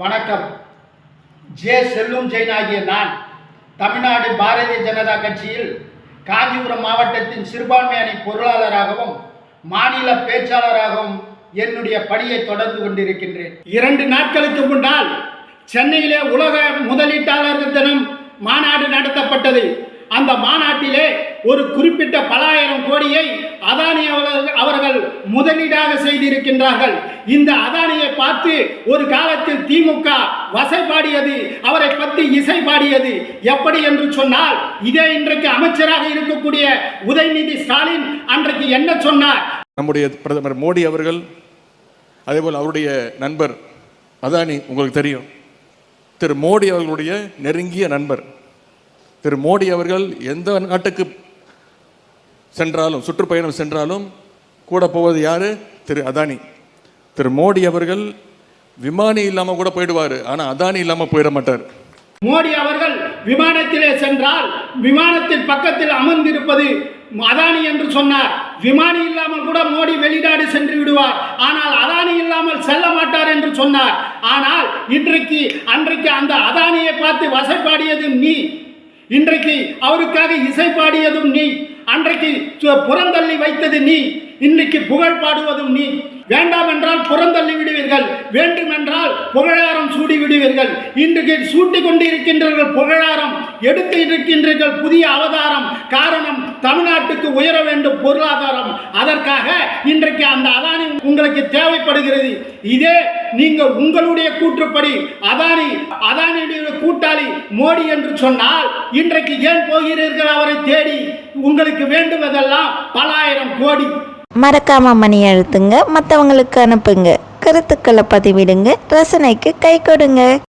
வணக்கம். ஜே செல்லும் ஜெயின் ஆகிய நான் தமிழ்நாடு பாரதிய ஜனதா கட்சியில் காஞ்சிபுரம் மாவட்டத்தின் சிறுபான்மை அணி பொருளாளராகவும் மாநில பேச்சாளராகவும் என்னுடைய பணியை தொடர்ந்து கொண்டிருக்கின்றேன். இரண்டு நாட்களுக்கு முன்னால் சென்னையிலே உலக முதலீட்டாளர்கள் தினம் மாநாடு நடத்தப்பட்டது. அந்த மாநாட்டிலே ஒரு குறிப்பிட்ட பல ஆயிரம் கோடியை அதானி அவர்கள் அவர்கள் முதலீடாக செய்திருக்கின்றார்கள். இந்த அதானியை பார்த்து ஒரு காலத்தில் திமுக வசை பாடியது அவரை பற்றி இசை பாடியது எப்படி என்று சொன்னால் இதே இன்றைக்கு அமைச்சராக இருக்கக்கூடிய உதயநிதி ஸ்டாலின் அன்றைக்கு என்ன சொன்னார்? நம்முடைய பிரதமர் மோடி அவர்கள் அதேபோல் அவருடைய நண்பர் அதானி உங்களுக்கு தெரியும். திரு மோடி அவர்களுடைய நெருங்கிய நண்பர். திரு மோடி அவர்கள் எந்த நாட்டுக்கு சென்றாலும் சுற்றுப்பயணம் சென்றாலும் கூட போவது யாரு? திரு அதானி. திரு மோடி அவர்கள் விமானி இல்லாமல் கூட போயிடுவார். ஆனால் அதானி இல்லாமல் போயிட மாட்டார். மோடி அவர்கள் விமானத்திலே சென்றால் விமானத்தின் பக்கத்தில் அமர்ந்திருப்பது அதானி என்று சொன்னார். விமானி இல்லாமல் கூட மோடி வெளிநாடு சென்று விடுவார். ஆனால் அதானி இல்லாமல் செல்ல மாட்டார் என்று சொன்னார். ஆனால் இன்றைக்கு அன்றைக்கு அந்த அதானியை பார்த்து வசைப்பாடியதும் நீ. இன்றைக்கு அவருக்காக இசை பாடியதும் நீ. அன்றைக்கு புறந்தள்ளி வைத்தது நீ. இன்றைக்கு புகழ் பாடுவதும் நீ. வேண்டாம் என்றால் புறந்தள்ளி விடுவீர்கள். வேண்டும் என்றால் புகழாரம் சூடி விடுவீர்கள். இன்றைக்கு சூட்டிக் கொண்டிருக்கின்றீர்கள் புகழாரம் எடுத்து இருக்கின்றீர்கள் புதிய அவதாரம். காரணம் தமிழ்நாட்டுக்கு உயர வேண்டும் பொருளாதாரம். அதற்காக இன்றைக்கு அந்த அதானி உங்களுக்கு தேவைப்படுகிறது. இதே நீங்கள் உங்களுடைய கூற்றுப்படி அதானி அதானியுடைய கூட்டாளி மோடி என்று சொன்னால் இன்றைக்கு ஏன் போகிறீர்கள் அவரை தேடி? உங்களுக்கு வேண்டுவதெல்லாம் பலாயிரம் கோடி. மறக்காம மணி அழுத்துங்க. மற்றவங்களுக்கு அனுப்புங்க. கருத்துக்களை பதிவிடுங்க. ரசனைக்கு கை கொடுங்க.